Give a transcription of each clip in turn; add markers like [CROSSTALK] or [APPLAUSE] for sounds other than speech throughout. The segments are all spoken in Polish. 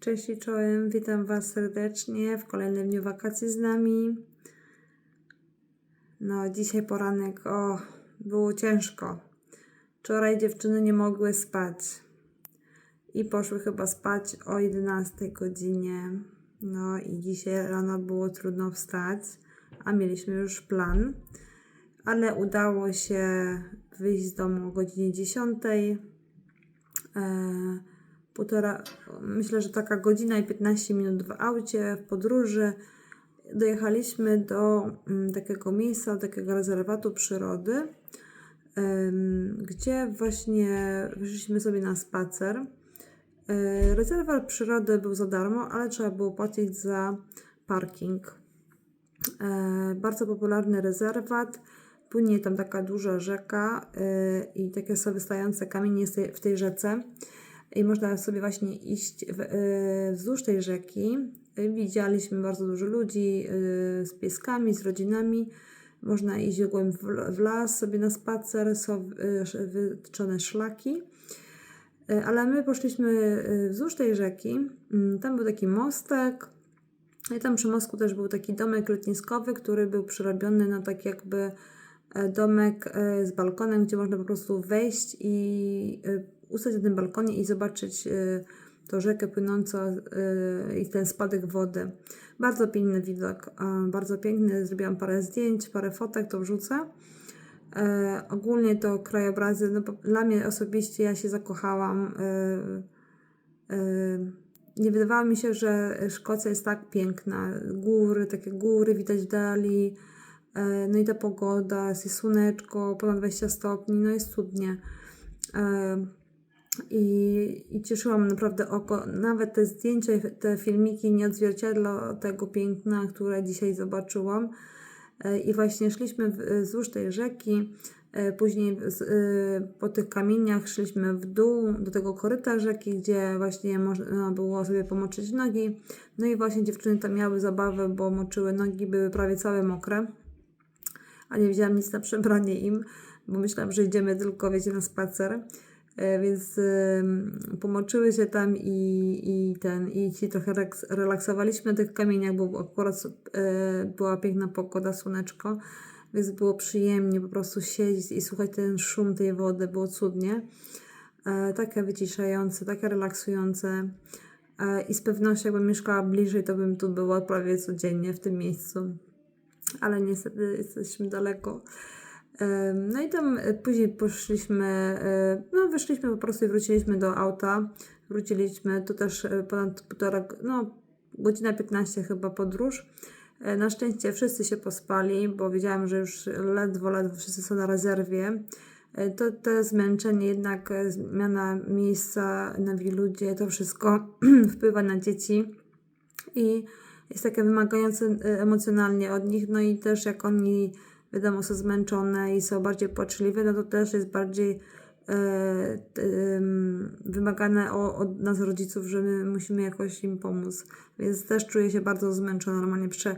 Cześć i czołem, witam Was serdecznie w kolejnym dniu wakacji z nami. No, dzisiaj poranek, o, było ciężko. Wczoraj dziewczyny nie mogły spać i poszły chyba spać o 11 godzinie. No i dzisiaj rano było trudno wstać, a mieliśmy już plan, ale udało się wyjść z domu o godzinie 10. E, półtora, myślę, że taka godzina i 15 minut w aucie, w podróży. Dojechaliśmy do mm, takiego miejsca, takiego rezerwatu przyrody, gdzie właśnie wyszliśmy sobie na spacer. E, Rezerwat przyrody był za darmo, ale trzeba było płacić za parking. E, bardzo popularny rezerwat. Płynie tam taka duża rzeka e, i takie sobie wystające kamienie w tej rzece. I można sobie właśnie iść w, e, wzdłuż tej rzeki. E, Widzieliśmy bardzo dużo ludzi e, z pieskami, z rodzinami. Można iść głąb w, las sobie na spacer, są wytyczone szlaki. Ale my poszliśmy wzdłuż tej rzeki. Mm, Tam był taki mostek. I tam przy mostku też był taki domek letniskowy, który był przerobiony na tak jakby e, domek e, z balkonem, gdzie można po prostu wejść i ustać na tym balkonie i zobaczyć e, tą rzekę płynącą e, i ten spadek wody. Bardzo piękny widok, e, bardzo piękny. Zrobiłam parę zdjęć, parę fotek, to wrzucę. E, ogólnie to krajobrazy, no, dla mnie osobiście ja się zakochałam. E, e, nie wydawało mi się, że Szkocja jest tak piękna. Góry, takie góry widać w dali. E, no i ta pogoda, jest słoneczko, ponad 20 stopni, no jest cudnie. I, I cieszyłam naprawdę oko. Nawet te zdjęcia, te filmiki nie odzwierciedla tego piękna, które dzisiaj zobaczyłam. E, I właśnie szliśmy wzdłuż tej rzeki. e, Później e, po tych kamieniach szliśmy w dół do tego koryta rzeki, gdzie właśnie można było sobie pomoczyć nogi. No i właśnie dziewczyny tam miały zabawę, bo moczyły nogi, były prawie całe mokre. A nie wzięłam nic na przebranie im, bo myślałam, że idziemy tylko, wiecie, na spacer. E, Więc pomoczyły się tam i, i ten, i się trochę relaks- relaksowaliśmy na tych kamieniach, bo akurat e, była piękna pogoda, słoneczko, więc było przyjemnie po prostu siedzieć i słuchać ten szum tej wody, było cudnie. E, takie wyciszające, takie relaksujące. I z pewnością, jakbym mieszkała bliżej, to bym tu była prawie codziennie w tym miejscu. Ale niestety jesteśmy daleko. No i tam e, później poszliśmy, e, no wyszliśmy po prostu i wróciliśmy do auta. Wróciliśmy, to też e, ponad półtora, no godzina 15 chyba podróż. Na szczęście wszyscy się pospali, bo wiedziałam, że już ledwo, ledwo wszyscy są na rezerwie. To, to zmęczenie, jednak zmiana miejsca na ludzie, to wszystko [CLEARS THROAT] wpływa na dzieci i jest takie wymagające emocjonalnie od nich, no i też jak oni wiadomo są zmęczone i są bardziej płaczliwe, no to też jest bardziej e, em, wymagane o, od nas rodziców, że my musimy jakoś im pomóc, więc też czuję się bardzo zmęczona, normalnie prze,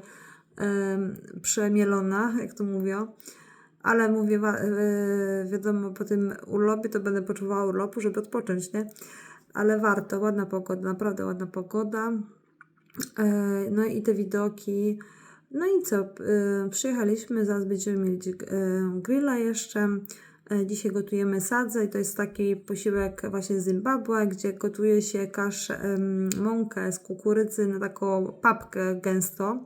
em, przemielona, jak to mówią. Ale mówię, e, wiadomo, po tym urlopie to będę poczuwała urlopu, żeby odpocząć, nie? Ale warto, ładna pogoda, naprawdę ładna pogoda. E, No i te widoki. No i co? e, Przyjechaliśmy, zaraz będziemy mieć e, grilla jeszcze. E, Dzisiaj gotujemy sadzę i to jest taki posiłek właśnie z Zimbabwe, gdzie gotuje się kaszę, em, mąkę z kukurydzy na taką papkę gęsto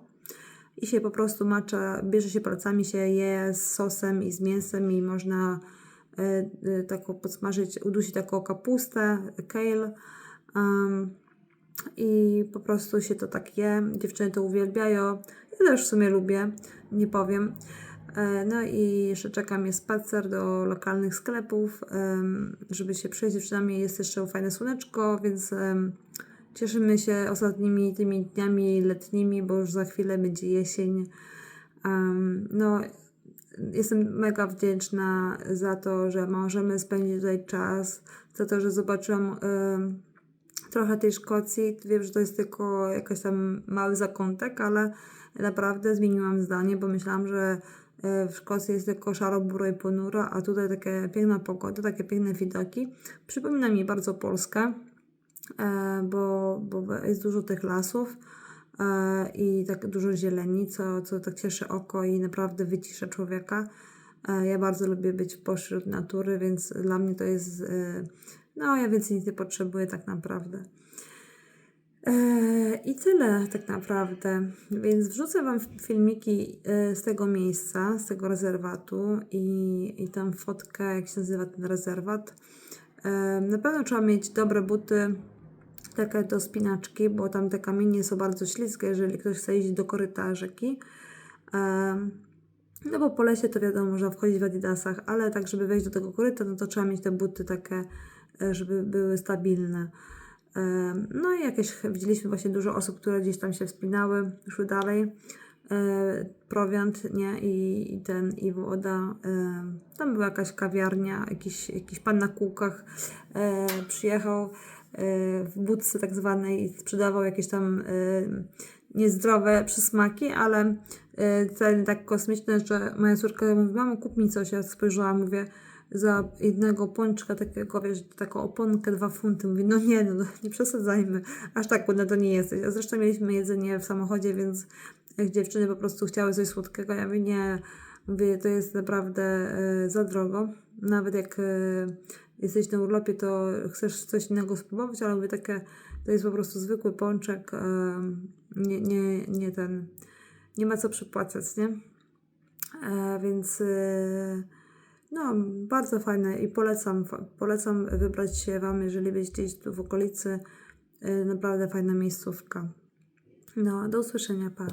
i się po prostu macza, bierze się palcami, się je z sosem i z mięsem i można taką podsmażyć, udusić taką kapustę, kale. em, i po prostu się to tak je. Dziewczyny to uwielbiają. Ja też w sumie lubię, nie powiem. E, No i jeszcze czeka mnie spacer do lokalnych sklepów, żeby się przejść. Przynajmniej jest jeszcze fajne słoneczko, więc cieszymy się ostatnimi tymi dniami letnimi, bo już za chwilę będzie jesień. No, jestem mega wdzięczna za to, że możemy spędzić tutaj czas, za to, że zobaczyłam trochę tej Szkocji. Wiem, że to jest tylko jakiś tam mały zakątek, ale naprawdę zmieniłam zdanie, bo myślałam, że e, w Szkocji jest tylko szaro, buro i ponuro, a tutaj takie piękna pogoda, takie piękne widoki. Przypomina mi bardzo Polskę. e, bo, bo jest dużo tych lasów e, i tak dużo zieleni, co, co tak cieszy oko i naprawdę wycisza człowieka. Ja bardzo lubię być pośród natury, więc dla mnie to jest, no ja więcej nic nie potrzebuję tak naprawdę. E, I tyle tak naprawdę. Więc wrzucę Wam filmiki e, z tego miejsca, z tego rezerwatu i, i tam fotkę, jak się nazywa ten rezerwat. E, Na pewno trzeba mieć dobre buty, takie do spinaczki, bo tam te kamienie są bardzo śliskie, jeżeli ktoś chce iść do koryta rzeki. No bo po lesie to wiadomo, można wchodzić w adidasach, ale tak, żeby wejść do tego koryta, no to trzeba mieć te buty takie, żeby były stabilne. Em, No i jakieś widzieliśmy właśnie dużo osób, które gdzieś tam się wspinały, szły dalej. E, Prowiant, nie? I, i ten, i woda. Tam była jakaś kawiarnia, jakiś, jakiś pan na kółkach e, przyjechał e, w budce tak zwanej i sprzedawał jakieś tam e, niezdrowe przysmaki, ale e, ceny tak kosmiczne, że moja córka mówi, mamo kup mi coś, ja spojrzałam, mówię, za jednego pączka takiego, wiesz, taką oponkę, dwa funty. Mówię, no nie, no, no nie przesadzajmy, aż tak głodna to nie jesteś. A zresztą mieliśmy jedzenie w samochodzie, więc jak dziewczyny po prostu chciały coś słodkiego, ja mówię, nie, mówię, to jest naprawdę e, za drogo. Nawet jak e, jesteś na urlopie, to chcesz coś innego spróbować, ale mówię, takie, to jest po prostu zwykły pączek, e, nie, nie, nie ten, nie ma co przypłacać, nie? Więc e, no, bardzo fajne i polecam, polecam wybrać się Wam, jeżeli będziecie gdzieś tu w okolicy. E, Naprawdę fajna miejscówka. No, do usłyszenia, pa.